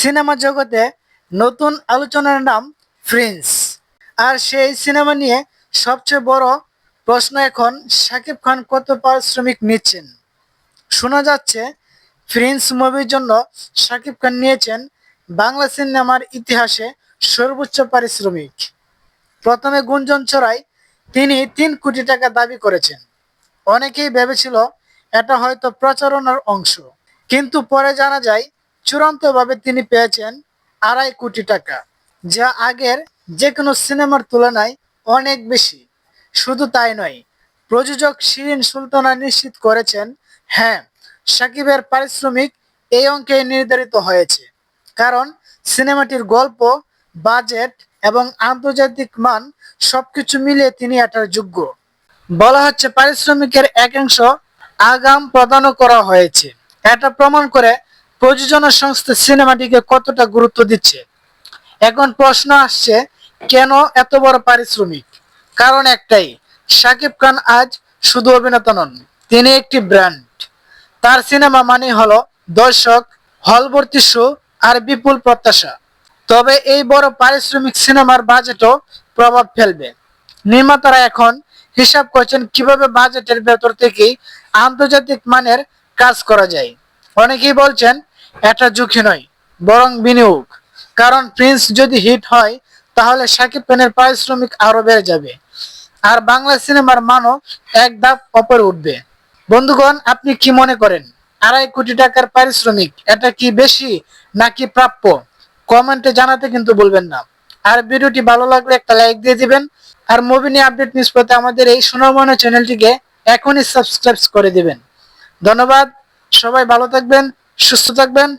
Cinema জগতে নতুন আলোচনার নাম প্রিন্স আর সেই সিনেমা নিয়ে সবচেয়ে বড় প্রশ্ন এখন শাকিব খান কত পারিশ্রমিক নিচ্ছেন? শোনা যাচ্ছে প্রিন্স মুভির জন্য শাকিব খান নিয়েছেন বাংলা সিনেমার ইতিহাসে সর্বোচ্চ পারিশ্রমিক। প্রথমে গুঞ্জন ছড়ায়, তিনি তিন কোটি টাকা দাবি করেছেন। অনেকেই ভেবেছিল এটা হয়তো প্রচারণার অংশ। কিন্তু পরে জানা যায় চূড়ান্তভাবে তিনি পেয়েছেন আড়াই কোটি টাকা, যা আগের যে কোনো সিনেমার তুলনায় অনেক বেশি। শুধু তাই নয়, প্রযোজক শিরিন সুলতানা নিশ্চিত করেছেন হ্যাঁ সাকিবের পারিশ্রমিক এই অঙ্কে নির্ধারিত হয়েছে, কারণ সিনেমাটির গল্প, বাজেট এবং আন্তর্জাতিক মান সবকিছু মিলিয়ে তিনি এটার যোগ্য। বলা হচ্ছে পারিশ্রমিকের একাংশ আগাম প্রদানও করা হয়েছে। এটা প্রমাণ করে প্রযোজনা সংস্থা সিনেমাটিকে কতটা গুরুত্ব দিচ্ছে? এখন প্রশ্ন আসছে, কেন এত বড় পারিশ্রমিক? কারণ একটাই, শাকিব খান আজ শুধু অভিনেতা নন, তিনি একটি ব্র্যান্ড। তার সিনেমা মানে হলো দর্শক হলভর্তি শো আর বিপুল প্রত্যাশা। তবে এই বড় পারিশ্রমিক সিনেমার বাজেটও প্রভাব ফেলবে। নির্মাতারা এখন হিসাব করছেন কীভাবে বাজেটের ভেতর থেকেই আন্তর্জাতিক মানের কাজ করা যায়। অনেকেই বলছেন এটা ঝুঁকি নয়, বরং বিনিয়োগ। কারণ প্রিন্স যদি হিট হয়, তাহলে শাকিব খানের পারিশ্রমিক আরও বেড়ে যাবে। আর বাংলা সিনেমার মানও এক ধাপ অপরে উঠবে। বন্ধুগণ, আপনি কি মনে করেন, আড়াই কোটি টাকার পারিশ্রমিক এটা কি বেশি নাকি প্রাপ্য? কমেন্টে জানাতে কিন্তু বলবেন না। আর ভিডিওটি ভালো লাগলে একটা লাইক দিয়ে দিবেন। আর মুভি নিয়ে আপডেট নিউজ পেতে আমাদের এই সোনামনা চ্যানেলটিকে এখনই সাবস্ক্রাইব করে দিবেন। ধন্যবাদ, সবাই ভালো থাকবেন। সুস্থ থাকবেন।